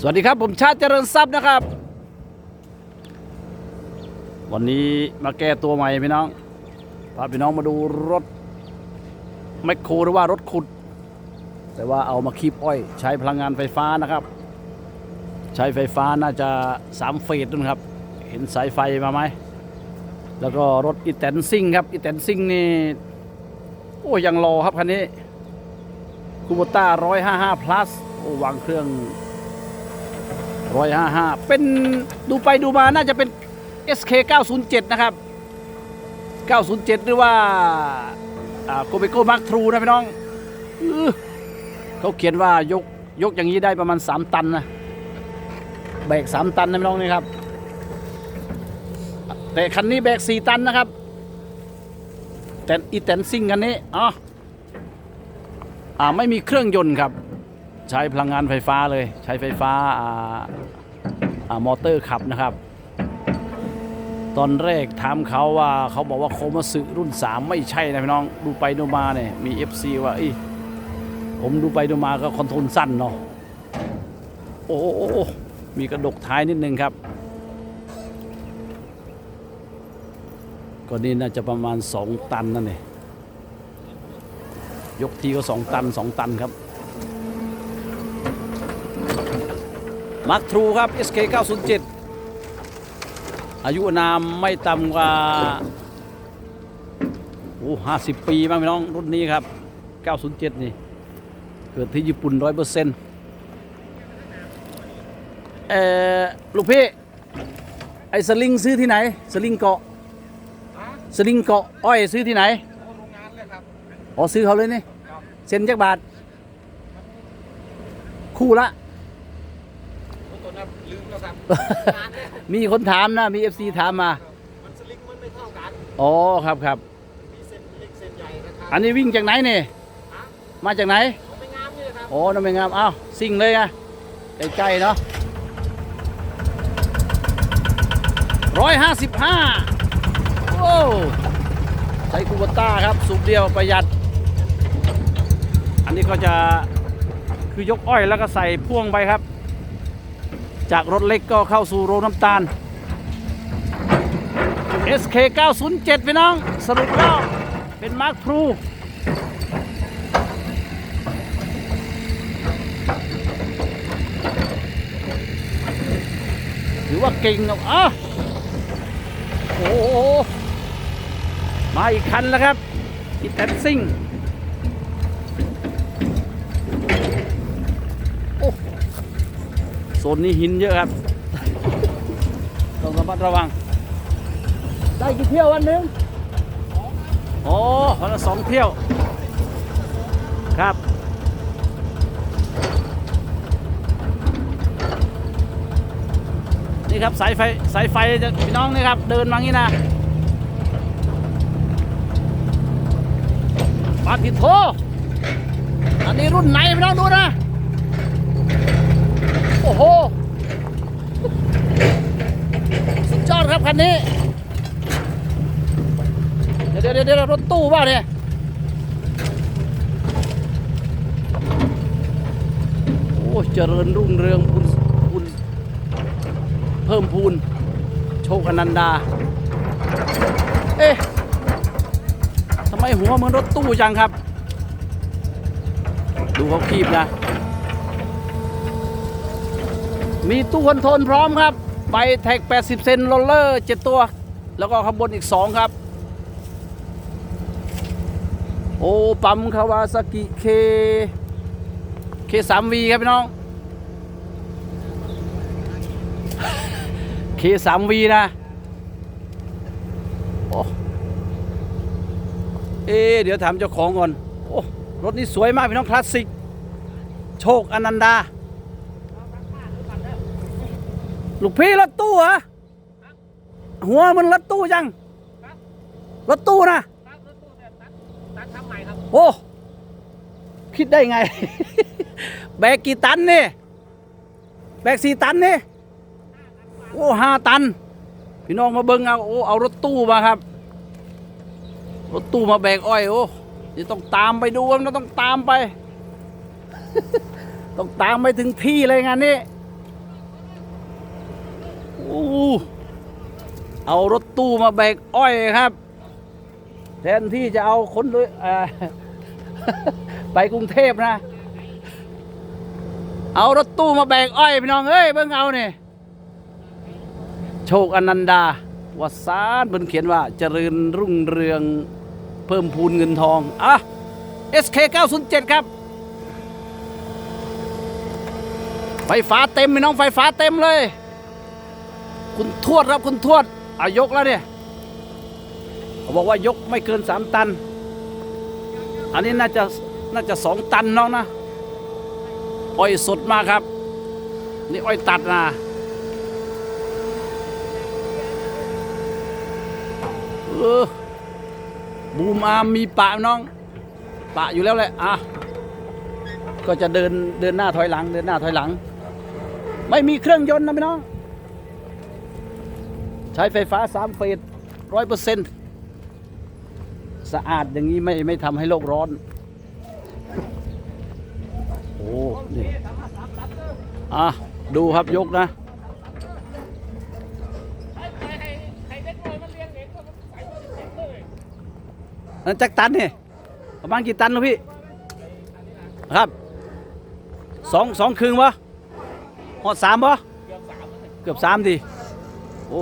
สวัสดีครับ ผมชาติเจริญทรัพย์นะครับ วันนี้มาแก้ตัวใหม่พี่น้องพาพี่น้องมาดูรถแมคโครหรือว่ารถขุด แต่ว่าเอามาคีบอ้อย ใช้พลังงานไฟฟ้านะครับ ใช้ไฟฟ้าน่าจะสามเฟสนู่นครับ เห็นสายไฟมาไหมแล้วก็รถอีแตนซิ่งครับอีแตนซิ่งนี่โอ้ยังรอครับคันนี้คูโบต้าร้อยห้าห้า plus โอ้วางเครื่อง ร้อยห้าห้าเป็นดูไปดูมาน่าจะเป็น SK 907 นะครับ 907 หรือว่าโกเบโก้มาร์คทรูนะพี่น้องอื้อเขาเขียนว่ายกยกอย่างนี้ได้ประมาณ 3 ตันนะแบก 3 ตันนะพี่น้องนี่ครับ แต่คันนี้แบก 4 ตันนะครับ แต่อีแตนซิ่งคันนี้อ๋ออ่าไม่มีเครื่องยนต์ครับ ใช้พลังงานไฟฟ้าเลยใช้ไฟฟ้าอาอามอเตอร์ขับนะครับ ตอนแรกถามเขาว่าเขาบอกว่าโคมาสึรุ่น 3 ไม่ใช่นะพี่น้องดูไปดูมาเนี่ยมี FC ว่าอ้ยผมดูไปดูมาก็คอนโทรลสั้นเนาะโอ้โอโอ้มีกระดกท้ายนิดนึงครับก็นี่น่าจะประมาณ 2 ตันนั่นเองยกทีก็ 2 ตัน 2 ตันครับ มาร์คทรูครับ SK 907 อายุนามไม่ต่ำกว่าโอ้ห้าสิบปีมั้งพี่น้อง รุ่นนี้ครับ 907 นี่ เกิดที่ญี่ปุ่นร้อยเปอร์เซ็นต์เอ่อลูกพี่ ไอ้สลิงซื้อที่ไหน สลิงเกาะสลิงเกาะอ้อยซื้อที่ไหนโรงงานเลยครับอ๋อซื้อเขาเลยนี่ครับเซ็นจักบาท คู่ละตัวนั้นลื มแล้วครับงานเนี่ยมีคนถามนะ มี FC ถามมา มันสลิงมันไม่เท่ากันอ๋อครับครับ มีเส้นเล็กเส้นใหญ่นะครับอันนี้วิ่งจากไหนเนี่ยฮะมาจากไหนของไม่งามนี่ครับ โอ้น้ำเป็นงามอ้าวซิ่งเลยไงใกล้ๆเนาะร้อยห้าสิบห้าโอ้ใช้คูโบต้าครับ สูบเดียวประหยัด อันนี้ก็จะคือยกอ้อยแล้วก็ใส่พ่วงไปครับ จากรถเล็กก็เข้าสู่โรงน้ำตาล SK 907พี่น้อง สรุปแล้วเป็นมาร์คพลูถือว่าเก่งนะอะโอ้โหมาอีกคันแล้วครับอีแตนซิ่งโอ้โซ นนี้หินเยอะครับ ต้องระมัดระวัง ได้กี่เที่ยววันหนึ่งโอ้วันละสองเที่ยว ครับนี่ครับสายไฟสายไฟจะพี่น้องนี่ครับเดินมางี้นะปาติโทอันนี้รุ่นไหนพี่น้องดูนะโอ้โห สุดยอดครับคันนี้ เดี๋ยวเดี๋ยวเดี๋ยวรถตู้เปล่าเนี่ยโอ้เจริญรุ่งเรืองคุณคุณเพิ่มพูน โชคอนันดา เอ๊ะทำไมหัวเหมือนรถตู้จังครับ ดูเขาคีบนะ มีตู้คอนโทรลพร้อมครับ ใบแท็ก 80 เซนโรลเลอร์ 7 ตัว แล้วก็ข้างบนอีก 2 ครับ โอ้ปั๊มคาวาซากิเคเค 3V ครับพี่น้องเคสามวีนะโอ้เอเดี๋ยวถามเจ้าของก่อน โอ้ รถนี้สวยมากพี่น้องคลาสสิก โชคอนันดา ลูกพี่รถตู้เหรอหัวมันรถตู้จังรถตู้นะตั้งรถตู้เนี่ยตัดตัดทำใหม่ครับโอ้คิดได้ไง แบกกี่ตันนี่ แบกสี่ตันนี่ โอ้ห้าตัน พี่น้องมาเบิ้งเอาโอ้เอารถตู้มาครับ รถตู้มาแบกอ้อยโอ้จะต้องตามไปดูมันต้องตามไป ต้องตามไปถึงที่เลยงานนี้อ้ เอารถตู้มาแบกอ้อยครับ แทนที่จะเอาคนด้วยไปกรุงเทพนะ เอารถตู้มาแบกอ้อยพี่น้องเอ้ยเบิ่งเอาเนี่ยโชคอนันดาวสานบนเขียนว่าเจริญรุ่งเรืองเพิ่มพูนเงินทองอะ SK 907 ครับ ไฟฟ้าเต็มพี่น้องไฟฟ้าเต็มเลย คุณทวดครับคุณทวดอายกแล้วเนี่ยเขาบอกว่ายกไม่เกิน3ตัน อันนี้น่าจะน่าจะ2ตันน้องนะ อ้อยสดมากครับ นี่อ้อยตัดนะเออบูมอามมีปะน้อง ปะอยู่แล้วแหละอะก็จะเดินเดินหน้าถอยหลัง เดินหน้าถอยหลัง ไม่มีเครื่องยนต์นะพี่น้อง ใช้ไฟฟ้าสามเฟสร้อยเปอร์เซ็นต์สะอาดอย่างนี้ไม่ไม่ทำให้โลกร้อน โอ้นี่อะ ดูครับยกนะนั่นจักตันนี่ประมาณกี่ตันลูกพี่ ครับสองสองครึ่งวะหอดสามปะเกือบสามดิโอ้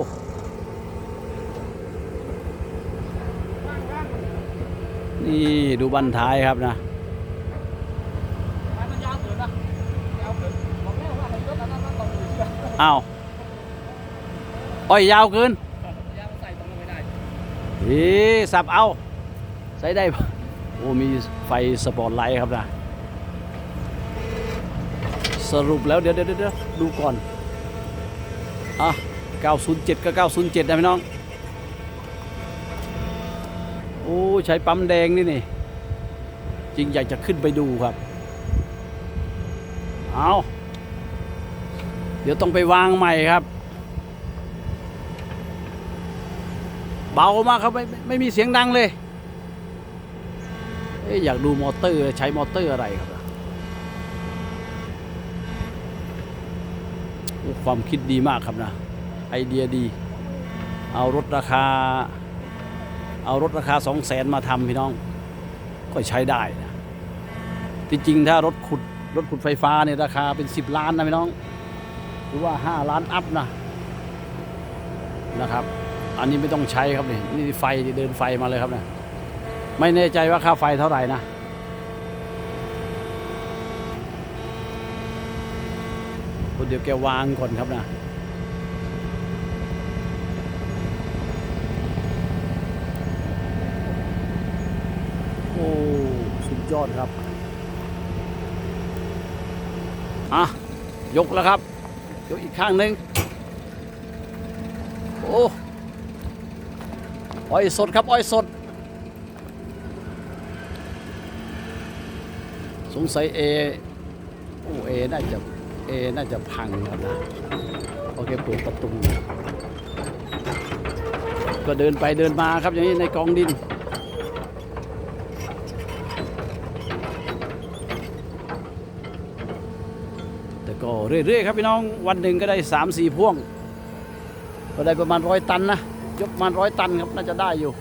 นี่ดูบันท้ายครับนะมันยาวเกินนะยาวเกินบอกแล้วว่ามันรถอันนั้นต้องมีเชือกอ้าวอ้อยยาวเกินยาวใส่ตรงนั้นไม่ได้เอ๊ะสับเอาใช้ได้ปะโอ้มีไฟสปอตไลท์ครับนะ สรุปแล้วเดี๋ยวเดี๋ยวเดี๋ยวดูก่อน อะ 907 ก็ 907 นะพี่น้อง โอ้ใช้ปั๊มแดงนี่นี่จริงอยากจะขึ้นไปดูครับ เอาเดี๋ยวต้องไปวางใหม่ครับ เบามากครับไม่ไม่มีเสียงดังเลยเอ๊อยากดูมอเตอร์ใช้มอเตอร์อะไรครับความคิดดีมากครับนะ ไอเดียดี เอารถราคา เอารถราคาสองแสนมาทำพี่น้อง ก็ใช้ได้นะจริงๆถ้ารถขุดรถขุดไฟฟ้าเนี่ยราคาเป็น 10 ล้านนะพี่น้อง หรือว่า 5 ล้านอัพนะนะครับ อันนี้ไม่ต้องใช้ครับนี่นี่ไฟเดินไฟมาเลยครับนะไม่แน่ใจว่าค่าไฟเท่าไหร่นะเดี๋ยวแกวางก่อนครับนะโอ้สุด ยอดครับ อะ ยกแล้วครับ ยกอีกข้างหนึ่งโอ้อ้อยสดครับ อ้อยสด สงสัยเอโอ้เอน่าจะเอน่าจะพังครับนะโอเคเปิดประตูก็เดินไปเดินมาครับอย่างนี้ในกองดิน แต่ก็ เรื่อยๆครับพี่น้องวันหนึ่งก็ได้สามสี่พ่วง ก็ได้ประมาณร้อยตันนะยกประมาณร้อยตันครับน่าจะได้อยู่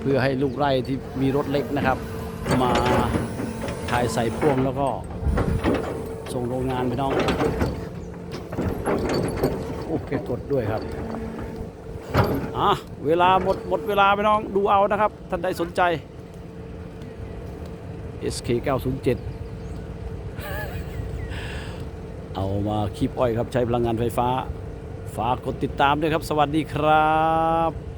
เพื่อให้ลูกไร่ที่มีรถเล็กนะครับ มาถ่ายใส่พ่วงแล้วก็ ส่งโรงงานไปน้องโอเคกดด้วยครับอะเวลาหมดหมดเวลาไปน้องดูเอานะครับ ท่านใดสนใจ SK 907 เอามาคีบอ้อยครับใช้พลังงานไฟฟ้า ฝากกดติดตามด้วยครับ สวัสดีครับ